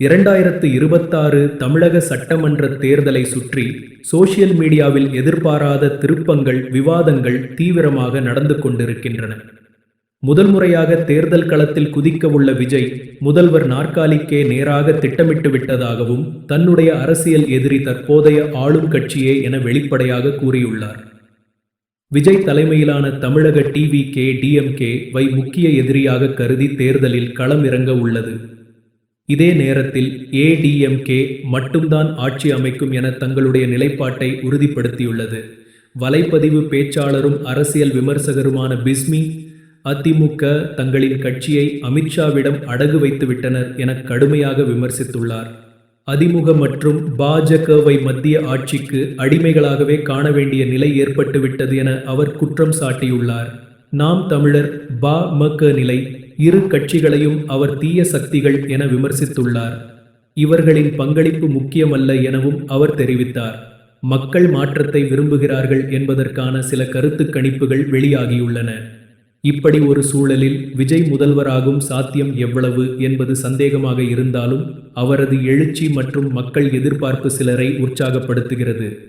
இரண்டாயிரத்து இருபத்தாறு தமிழக சட்டமன்ற தேர்தலை சுற்றி சோசியல் மீடியாவில் எதிர்பாராத திருப்பங்கள் விவாதங்கள் தீவிரமாக நடந்து கொண்டிருக்கின்றன. முதல் முறையாக தேர்தல் களத்தில் குதிக்க உள்ள விஜய் முதல்வர் நாற்காலிக்கே நேராக திட்டமிட்டு விட்டதாகவும் தன்னுடைய அரசியல் எதிரி தற்போதைய ஆளும் கட்சியே என வெளிப்படையாக கூறியுள்ளார். விஜய் தலைமையிலான தமிழக டிவி கே டிஎம்கே வை முக்கிய எதிரியாக கருதி தேர்தலில் களம் இறங்க உள்ளது. இதே நேரத்தில் ஏடிஎம்கே மட்டும்தான் ஆட்சி அமைக்கும் என தங்களுடைய நிலைப்பாட்டை உறுதிப்படுத்தியுள்ளது. வலைப்பதிவு பேச்சாளரும் அரசியல் விமர்சகருமான பிஸ்மி அதிமுக தங்களின் கட்சியை அமித்ஷாவிடம் அடகு வைத்துவிட்டனர் என கடுமையாக விமர்சித்துள்ளார். அதிமுக மற்றும் பாஜகவை மத்திய ஆட்சிக்கு அடிமைகளாகவே காண வேண்டிய நிலை ஏற்பட்டுவிட்டது என அவர் குற்றம் சாட்டியுள்ளார். நாம் தமிழர் பா பாமக நிலை இரு கட்சிகளையும் அவர் தீய சக்திகள் என விமர்சித்துள்ளார். இவர்களின் பங்களிப்பு முக்கியமல்ல எனவும் அவர் தெரிவித்தார். மக்கள் மாற்றத்தை விரும்புகிறார்கள் என்பதற்கான சில கருத்து கணிப்புகள் வெளியாகியுள்ளன. இப்படி ஒரு சூழலில் விஜய் முதல்வராகும் சாத்தியம் எவ்வளவு என்பது சந்தேகமாக இருந்தாலும் அவரது எழுச்சி மற்றும் மக்கள் எதிர்பார்ப்பு சிலரை உற்சாகப்படுத்துகிறது.